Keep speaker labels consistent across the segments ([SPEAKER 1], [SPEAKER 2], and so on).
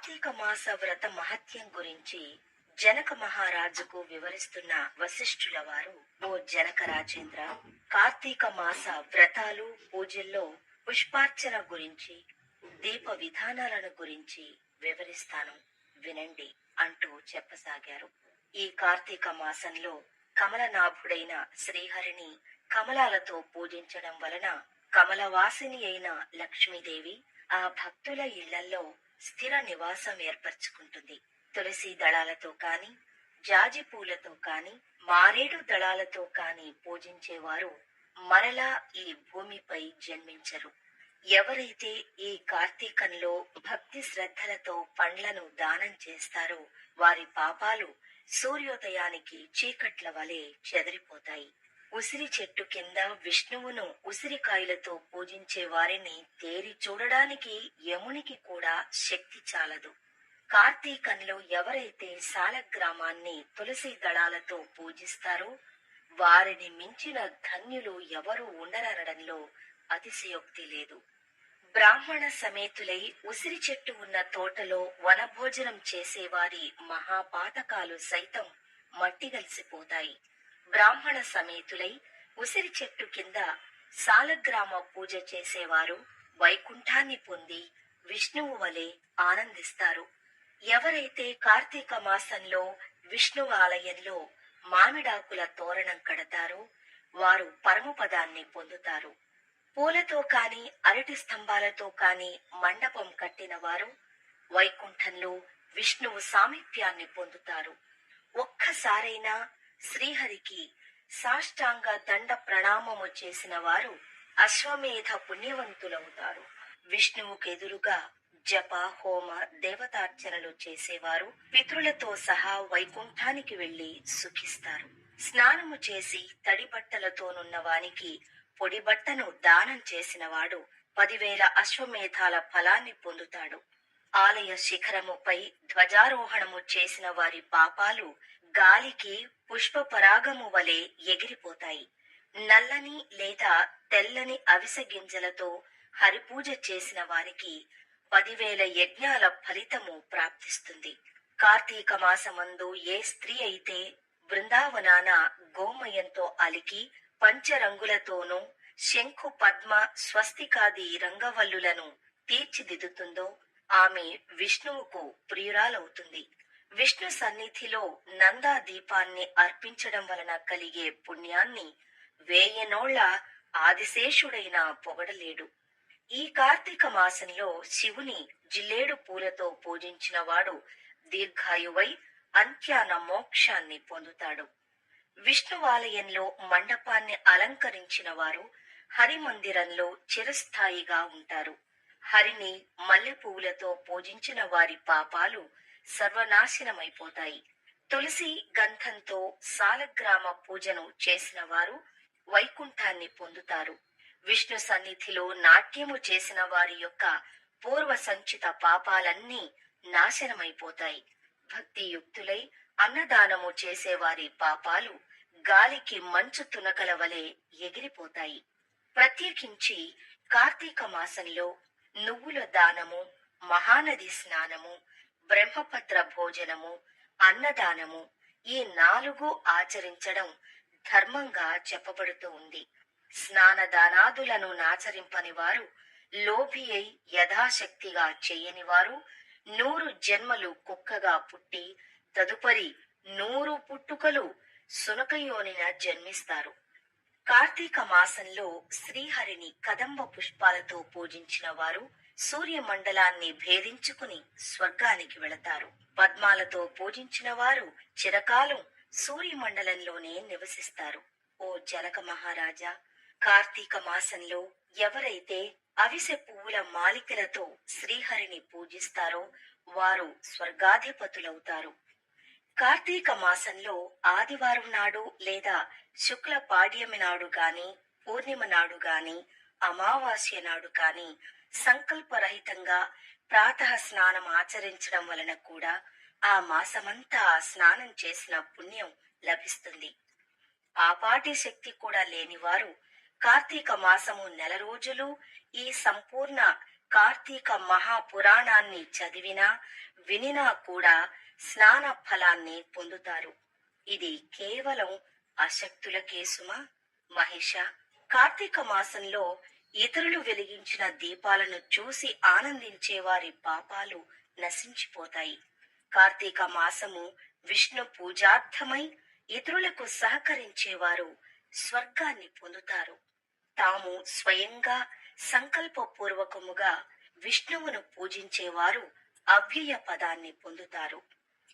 [SPEAKER 1] కార్తీక మాస వ్రత మహత్యం గురించి జనక మహారాజుకు వివరిస్తున్న వశిష్ఠుల వారు ఓ జనక రాజేంద్ర కార్తీక మాస వ్రతాలు పూజల్లో పుష్పార్చన గురించి దీప విధానాలను గురించి వివరిస్తాను. వినండి అంటూ చెప్పసాగారు. ఈ కార్తీక మాసంలో కమలనాభుడైన శ్రీహరిని కమలాలతో పూజించడం వలన కమలవాసిని అయిన లక్ష్మీదేవి ఆ భక్తుల ఇళ్ళలో స్థిర నివాసం ఏర్పరచుకుంటుంది. తులసి దళాలతో కాని జాజి పూలతో కాని మారేడు దళాలతో కాని పూజించేవారు మరలా ఈ భూమిపై జన్మించరు. ఎవరైతే ఈ కార్తీకంలో భక్తి శ్రద్ధలతో పండ్లను దానం చేస్తారో వారి పాపాలు సూర్యోదయానికి చీకట్ల వలె చెదిరిపోతాయి. ఉసిరి చెట్టు కింద విష్ణువును ఉసిరికాయలతో పూజించే వారిని తేరి చూడడానికి యమునికి కూడా శక్తి చాలదు. కార్తీకంలో ఎవరైతే సాలగ్రామాన్ని తులసి దళాలతో పూజిస్తారో వారిని మించిన ధన్యులు ఎవరు ఉండరనడంలో అతిశయోక్తి లేదు. బ్రాహ్మణ సమేతులై ఉసిరి చెట్టు ఉన్న తోటలో వనభోజనం చేసేవారి మహాపాతకాలు సైతం మట్టిగలిసిపోతాయి బ్రాహ్మణ సమేతులై ఉసిరి చెట్టు కింద సాలగ్రామ పూజ చేసేవారు వైకుంఠాన్ని పొంది విష్ణువు వలె ఆనందిస్తారు. ఎవరైతే కార్తీక మాసంలో విష్ణు ఆలయంలో మామిడాకుల తోరణం కడతారో వారు పరమపదాన్ని పొందుతారు. పూలతో కాని అరటి స్తంభాలతో కాని మండపం కట్టిన వారు వైకుంఠంలో విష్ణువు సామీప్యాన్ని పొందుతారు. ఒక్కసారైనా శ్రీహరికి సాష్టాంగ దండ ప్రణామము చేసిన వారు అశ్వమేధ పుణ్యవంతులవుతారు. విష్ణువుకు ఎదురుగా జప హోమ దేవతార్చనలు చేసేవారు పితృలతో సహా వైకుంఠానికి వెళ్ళి సుఖిస్తారు. స్నానము చేసి తడి బట్టలతోనున్న వానికి పొడి బట్టను దానం చేసినవాడు పదివేల అశ్వమేధాల ఫలాన్ని పొందుతాడు. ఆలయ శిఖరముపై ధ్వజారోహణము చేసిన వారి పాపాలు గాలికి పుష్ప పరాగము వలె ఎగిరిపోతాయి. నల్లని లేదా తెల్లని అవిసె గింజలతో హరిపూజ చేసిన వారికి పదివేల యజ్ఞాల ఫలితము ప్రాప్తిస్తుంది. కార్తీక మాసమందు ఏ స్త్రీ అయితే బృందావనాన గోమయంతో అలికి పంచరంగులతోనూ శంఖు పద్మ స్వస్తికాది రంగవల్లులను తీర్చిదిద్దుతుందో ఆమె విష్ణువుకు ప్రియురాలవుతుంది. విష్ణు సన్నిధిలో నందా దీపాన్ని అర్పించడం వలన కలిగే పుణ్యాన్ని వేయనోళ్ళ ఆదిశేషుడైన పొగడలేడు. ఈ కార్తీక మాసంలో శివుని జిల్లేడు పూలతో పూజించిన వాడు దీర్ఘాయువై అంత్యాన మోక్షాన్ని పొందుతాడు. విష్ణువాలయంలో మండపాన్ని అలంకరించిన వారు హరిమందిరంలో చిరస్థాయిగా ఉంటారు. హరిని మల్లె పువ్వులతో పూజించిన వారి పాపాలు సర్వనాశనమైపోతాయి. తులసి గంధంతో సాలగ్రామ పూజను చేసిన వారు వైకుంఠాన్ని పొందుతారు. విష్ణు సన్నిధిలో నాట్యము చేసిన వారి యొక్క పూర్వ సంచిత పాపాలన్నీ నాశనమైపోతాయి. భక్తి యుక్తులై అన్నదానము చేసేవారి పాపాలు గాలికి మంచు తునకల వలె ఎగిరిపోతాయి. ప్రత్యేకించి కార్తీక మాసంలో నువ్వుల దానము మహానది స్నానము బ్రహ్మపత్ర భోజనము అన్నదానము ఈ నాలుగు ఆచరించడం ధర్మంగా చెప్పబడుతూ ఉంది. స్నానదానాదులను నాచరింపని వారు లోభి అయి యథాశక్తిగా చేయని వారు నూరు జన్మలు కుక్కగా పుట్టి తదుపరి నూరు పుట్టుకలు సునకయోనిన జన్మిస్తారు. కార్తీక మాసంలో శ్రీహరిని కదంబ పుష్పాలతో పూజించిన వారు సూర్యమండలాన్ని భేదించుకుని స్వర్గానికి వెళతారు. పద్మాలతో పూజించిన వారు చిరకాలం సూర్యమండలంలోనే నివసిస్తారు. ఓ జనక మహారాజా కార్తీక మాసంలో ఎవరైతే అవిసె పువ్వుల మాలికలతో శ్రీహరిని పూజిస్తారో వారు స్వర్గాధిపతులవుతారు. కార్తీక మాసంలో ఆదివారం నాడు లేదా శుక్ల పాడ్యమి నాడు గాని పూర్ణిమ నాడు గాని అమావాస్య నాడు కాని సంకల్పరహితంగా ప్రాతః స్నానం ఆచరించడం వలన కూడా ఆ మాసమంతా స్నానం చేసిన పుణ్యం లభిస్తుంది. ఆపాటి శక్తి కూడా లేనివారు కార్తీక మాసము నెల రోజులు ఈ సంపూర్ణ కార్తీక మహాపురాణాన్ని చదివినా వినినా కూడా స్నాన ఫలాన్ని పొందుతారు. ఇది కేవలం అశక్తులకే సుమా మహిష. కార్తీక మాసంలో ఇతరులు వెలిగించిన దీపాలను చూసి ఆనందించే వారి పాపాలు నశించిపోతాయి. కార్తీక మాసము విష్ణు పూజార్థమై ఇతరులకు సహకరించేవారు స్వర్గాన్ని పొందుతారు. తాము స్వయంగా సంకల్పపూర్వకముగా విష్ణువును పూజించేవారు అవ్యయ పదాన్ని పొందుతారు.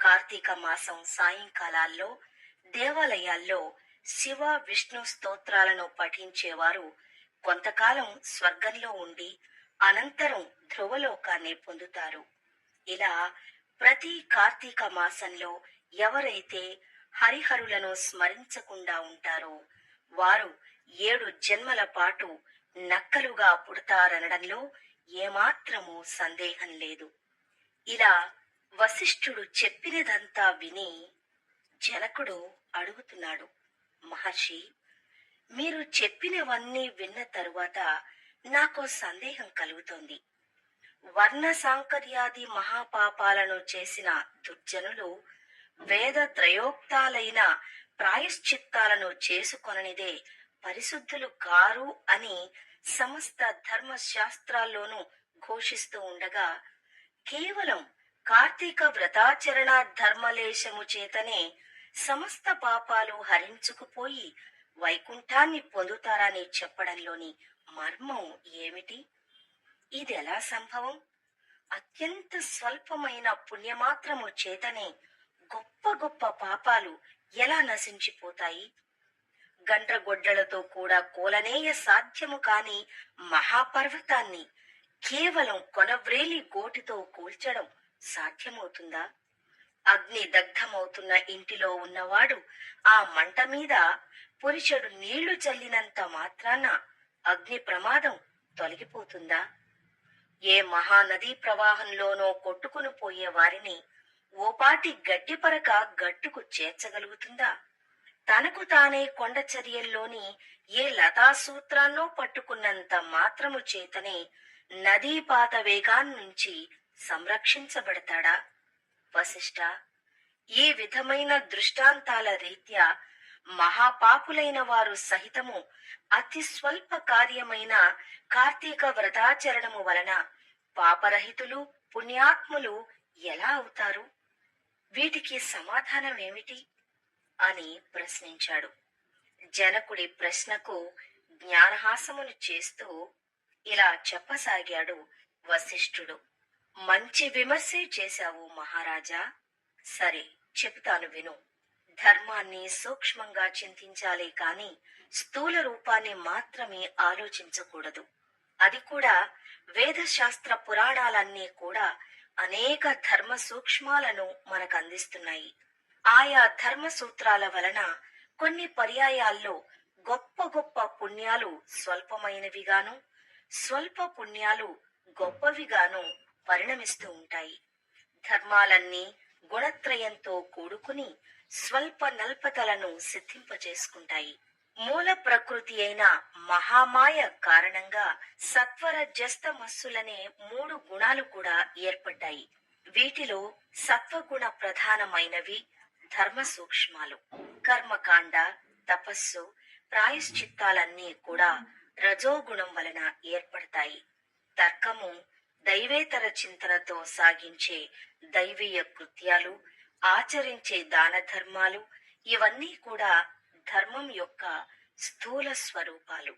[SPEAKER 1] కార్తీక మాసం సాయంకాలాల్లో దేవాలయాల్లో శివ విష్ణు స్తోత్రాలను పఠించేవారు కొంతకాలం స్వర్గంలో ఉండి అనంతరం ధ్రువలోకాన్ని పొందుతారు. ఇలా ప్రతి కార్తీక మాసంలో ఎవరైతే హరిహరులను స్మరించకుండా ఉంటారో వారు ఏడు జన్మల పాటు నక్కలుగా పుడతారనడంలో ఏమాత్రము సందేహం లేదు. ఇలా వశిష్ఠుడు చెప్పినదంతా విని జనకుడు అడుగుతున్నాడు మహర్షి మీరు చెప్పినవన్నీ విన్న తరువాత నాకు సందేహం కలుగుతోంది. వర్ణ సాంకర్యాది మహాపాపాలను చేసిన దుర్జనులు వేద త్రయోక్తాలైన ప్రాయశ్చిత్తాలను చేసుకొననిదే పరిశుద్ధులు కారు అని సమస్త ధర్మ శాస్త్రాల్లోనూ ఘోషిస్తూ ఉండగా కేవలం కార్తీక వ్రతాచరణ ధర్మలేశము చేతనే సమస్త పాపాలు హరించుకుపోయి వైకుంఠాన్ని పొందుతారని చెప్పడంలోని మర్మం ఏమిటి? ఇది ఎలా సంభవం? అత్యంత స్వల్పమైన పుణ్యమాత్రము చేతనే గొప్ప గొప్ప పాపాలు ఎలా నశించిపోతాయి? గండ్రగొడ్డలతో కూడా కోలనేయ సాధ్యము కాని మహాపర్వతాన్ని కేవలం కొనవ్రేలి గోటితో కూల్చడం సాధ్యమవుతుందా? అగ్ని దగ్ధమవుతున్న ఇంటిలో ఉన్నవాడు ఆ మంట మీద పురుషుడు నీళ్ళు చల్లినంత మాత్రాన అగ్ని ప్రమాదం తొలగిపోతుందా? ఏ మహానదీ ప్రవాహంలోనో కొట్టుకుని పోయే వారిని ఓపాటి గడ్డిపరక గట్టుకు చేర్చగలుగుతుందా? తనకు తానే కొండ చర్యల్లోని ఏ లతాసూత్రాన్నో పట్టుకున్నంత మాత్రము చేతనే నదీపాత వేగాన్నించి సంరక్షించబడతాడా? వశిష్ట ఈ విధమైన దృష్టాంతాల రీత్యా మహాపాపులైన వారు సహితము అతి స్వల్ప కార్యమైన కార్తీక వ్రతాచరణము వలన పాపరహితులు పుణ్యాత్ములు ఎలా అవుతారు? వీటికి సమాధానం ఏమిటి? అని ప్రశ్నించాడు. జనకుడి ప్రశ్నకు జ్ఞానహాసమును చేస్తూ ఇలా చెప్పసాగాడు వశిష్ఠుడు. మంచి విమర్శే చేశావు మహారాజా. సరే చెబుతాను విను. ధర్మాన్ని సూక్ష్మంగా చింతించాలే కాని స్థూల రూపాన్ని మాత్రమే ఆలోచించకూడదు. అది కూడా వేదశాస్త్ర పురాణాలన్నీ కూడా అనేక ధర్మ సూక్ష్మాలను మనకు అందిస్తున్నాయి ఆయా ధర్మ సూత్రాల వలన కొన్ని పర్యాయాల్లో గొప్ప గొప్ప పుణ్యాలు స్వల్పమైనవిగాను స్వల్ప పుణ్యాలు గొప్పవిగాను పరిణమిస్తూ ఉంటాయి. ధర్మాలన్నీ గుణత్రయంతో కూడుకుని స్వల్ప నల్పతలను సిద్ధింపచేసుకుంటాయి మూల ప్రకృతి అయిన మహామాయ కారణంగా సత్వర జస్తమస్సులనే మూడు గుణాలు కూడా ఏర్పడ్డాయి. వీటిలో సత్వగుణ ప్రధానమైనవి ధర్మ సూక్ష్మాలు కర్మకాండ తపస్సు ప్రాయశ్చిత్తాలన్నీ కూడా రజోగుణం వలన ఏర్పడతాయి. తర్కము దైవేతర చింతనతో సాగించే దైవీయ కృత్యాలు ఆచరించే దాన ధర్మాలు ఇవన్నీ కూడా ధర్మం యొక్క స్థూల స్వరూపాలు.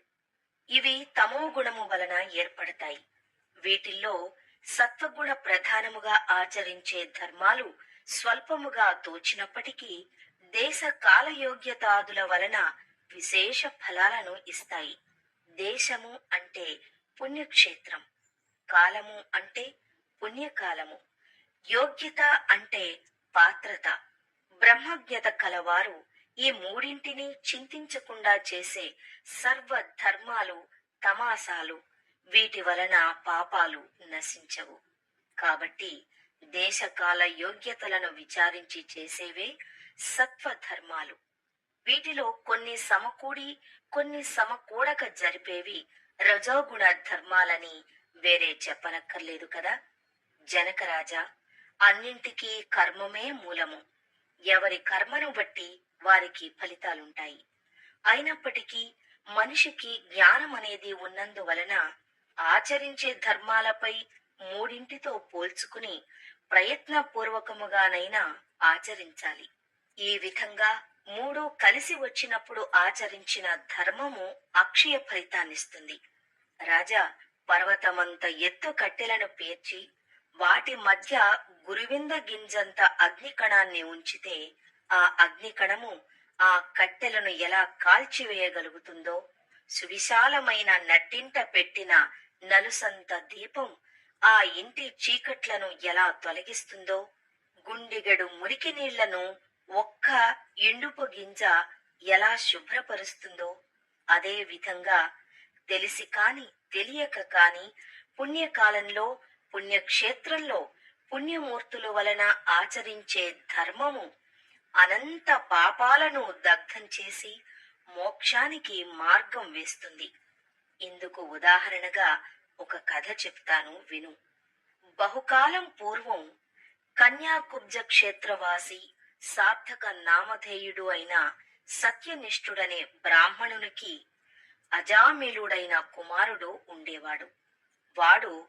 [SPEAKER 1] ఇవి తమో గుణము వలన ఏర్పడతాయి. వీటిల్లో సత్వగుణ ప్రధానముగా ఆచరించే ధర్మాలు స్వల్పముగా తోచినప్పటికీ దేశ కాలయోగ్యతాదుల వలన విశేష ఫలాలను ఇస్తాయి. దేశము అంటే పుణ్యక్షేత్రం. కాలము అంటే పుణ్యకాలము. యోగ్యత అంటే పాత్రత. బ్రహ్మజ్ఞత కలవారు ఈ మూడింటిని చింతించకుండా చేసే సర్వ ధర్మాలు తమాసాలు. వీటి వలన పాపాలు నశించవు. కాబట్టి దేశకాల యోగ్యతలను విచారించి చేసేవే సత్వ ధర్మాలు వీటిలో కొన్ని సమకూడి కొన్ని సమకూడక జరిపేవి రజోగుణ ధర్మాలని వేరే చెప్పనక్కర్లేదు కదా? జనకరాజా అన్నింటికీ కర్మమే మూలము. ఎవరి కర్మను బట్టి వారికి ఫలితాలుంటాయి. అయినప్పటికీ మనిషికి జ్ఞానం అనేది ఉన్నందువలన ఆచరించే ధర్మాలపై మూడింటితో పోల్చుకుని ప్రయత్నపూర్వకముగానైనా ఆచరించాలి. ఈ విధంగా మూడు కలిసి వచ్చినప్పుడు ఆచరించిన ధర్మము అక్షయ ఫలితాన్నిస్తుంది. రాజా పర్వతమంత ఎత్తు కట్టెలను పేర్చి వాటి మధ్య గురువింద గింజంత అగ్నికణాన్ని ఉంచితే ఆ అగ్నికణము ఆ కట్టెలను ఎలా కాల్చివేయగలుగుతుందో సువిశాలమైన నట్టింట పెట్టిన నలుసంత దీపం ఆ ఇంటి చీకట్లను ఎలా తొలగిస్తుందో గుండిగడు మురికి నీళ్ళను ఒక్క ఎండుపు గింజ ఎలా శుభ్రపరుస్తుందో అదే విధంగా తెలిసి కాని తెలియక కాని పుణ్యకాలంలో పుణ్యక్షేత్రంలో పుణ్యమూర్తుల వలన ఆచరించే ధర్మము అనంత పాపాలను దగ్ధం చేసి మోక్షానికి మార్గం వేస్తుంది. ఇందుకు ఉదాహరణగా ఒక కథ చెప్తాను విను. బహుకాలం పూర్వం కన్యాకుబ్జ క్షేత్రవాసి సార్థక నామధేయుడు అయిన సత్యనిష్ఠుడనే బ్రాహ్మణునికి అజామిలుడైన కుమారుడు ఉండేవాడు. వాడు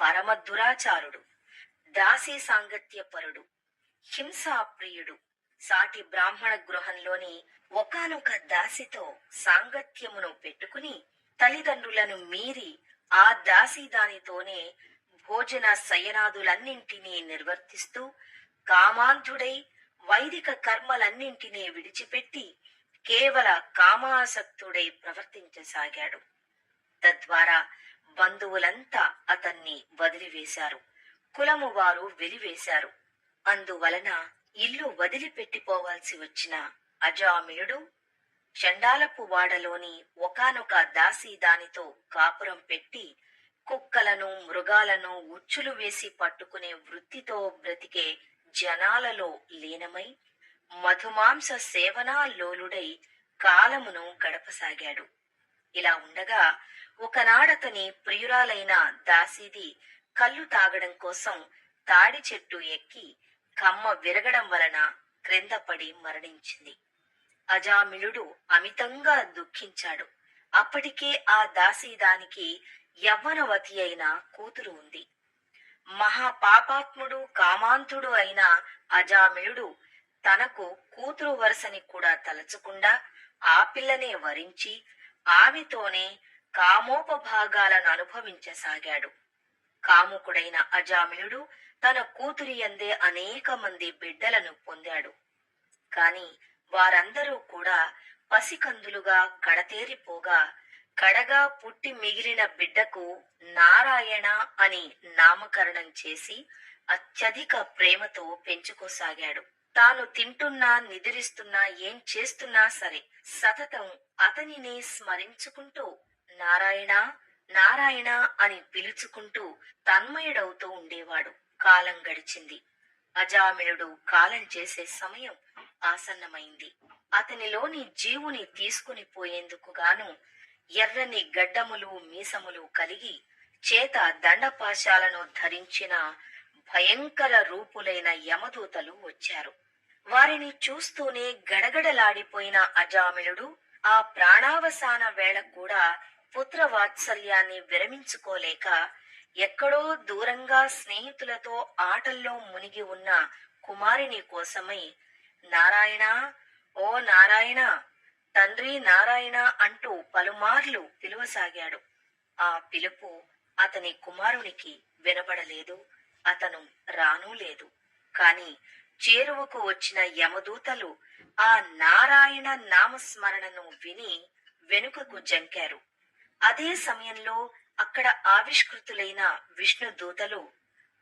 [SPEAKER 1] పరమదురాచారుడు దాసి దాసీ సాంగత్యపరుడు హింసాప్రియుడు. సాటి బ్రాహ్మణ గృహంలోని ఒకానొక దాసితో సాంగత్యమును పెట్టుకుని తల్లిదండ్రులను మీరి ఆ దాసి దానితోనే భోజన శయనాదులన్నింటినీ నిర్వర్తిస్తూ కామాంధుడై వైదిక కర్మలన్నింటినీ విడిచిపెట్టి కేవల కామాసక్తుడై ప్రవర్తించసాగాడు. తద్వారా బంధువులంతా అతన్ని వదిలివేశారు. కులము వారు వెలివేశారు. అందువలన ఇల్లు వదిలిపెట్టిపోవాల్సి వచ్చిన అజామియుడు చండాలపు వాడలోని ఒకానొక దాసి దానితో కాపురం పెట్టి కుక్కలను మృగాలను ఉచ్చులు వేసి పట్టుకునే వృత్తితో బ్రతికే జనాలలో లీనమై మధుమాంస సేవనా లోలుడై కాలమును గడపసాగాడు. ఇలా ఉండగా ఒకనాడతని ప్రియురాలైన దాసీది కళ్ళు తాగడం కోసం తాడి చెట్టు ఎక్కి కమ్మ విరగడం వలన క్రింద పడి మరణించింది. అజామిళుడు అమితంగా దుఃఖించాడు. అప్పటికే ఆ దాసీదానికి యవ్వనవతి అయిన కూతురు ఉంది. మహాపాపాత్ముడు కామాంతుడు అయిన అజామిళుడు తనకు కూతురు వరుసని కూడా తలచకుండా ఆ పిల్లనే వరించి ఆమెతోనే కామోపభాగాలను అనుభవించసాగాడు. కాముకుడైన అజామిలుడు తన కూతురి అందే అనేక మంది బిడ్డలను పొందాడు. కాని వారందరూ కూడా పసికందులుగా కడతేరిపోగా కడగా పుట్టి మిగిలిన బిడ్డకు నారాయణ అని నామకరణం చేసి అత్యధిక ప్రేమతో పెంచుకోసాగాడు. తాను తింటున్నా నిద్రిస్తున్నా ఏం చేస్తున్నా సరే సతతం అతనిని స్మరించుకుంటూ నారాయణ నారాయణ అని పిలుచుకుంటూ తన్మయుడవుతూ ఉండేవాడు. కాలం గడిచింది. అజామిళుడు కాలం చేసే సమయం ఆసన్నమైంది. అతనిలోని జీవుని తీసుకుని పోయేందుకు గాను ఎర్రని గడ్డములు మీసములు కలిగి చేత దండపాశాలను ధరించిన భయంకర రూపులైన యమదూతలు వచ్చారు. వారిని చూస్తూనే గడగడలాడిపోయిన అజామిలుడు ఆ ప్రాణావసాన వేళ కూడా పుత్ర వాత్సల్యాన్ని విరమించుకోలేక ఎక్కడో దూరంగా స్నేహితులతో ఆటల్లో మునిగి ఉన్న కుమారుని కోసమై నారాయణ ఓ నారాయణ తండ్రి నారాయణ అంటూ పలుమార్లు పిలువసాగాడు. ఆ పిలుపు అతని కుమారునికి వినబడలేదు అతను రానూ లేదు. కాని చేరువకు వచ్చిన యమదూతలు ఆ నారాయణ నామస్మరణను విని వెనుకకు జంకారు. అదే సమయంలో అక్కడ ఆవిష్కృతులైన విష్ణు దూతలు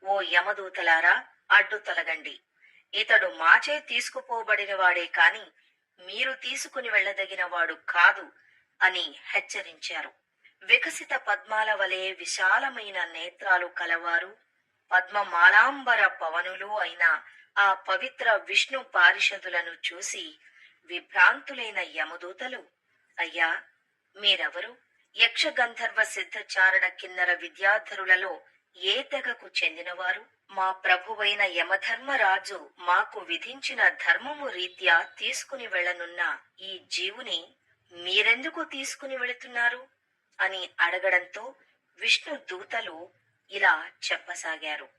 [SPEAKER 1] ఓ యమదూతలారా అడ్డు తొలగండి. ఇతడు మాచే తీసుకుపోబడిన వాడే కాని మీరు తీసుకుని వెళ్ళదగిన వాడు కాదు అని హెచ్చరించారు. వికసిత పద్మాల వలె విశాలమైన నేత్రాలు కలవారు. పద్మమాలాంబర పవనులు అయిన ఆ పవిత్ర విష్ణు పారిషదులను చూసి విభ్రాంతులైన యమదూతలు అయ్యా మీరెవరు? యక్షగంధర్వ సిద్ధచారణ కిన్నర విద్యాధరులలో ఏ తెగకు చెందినవారు? మా ప్రభువైన యమధర్మరాజు మాకు విధించిన ధర్మము రీత్యా తీసుకుని వెళ్ళనున్న ఈ జీవుని మీరెందుకు తీసుకుని వెళుతున్నారు? అని అడగడంతో విష్ణు దూతలు ఇలా చెప్పసాగారు.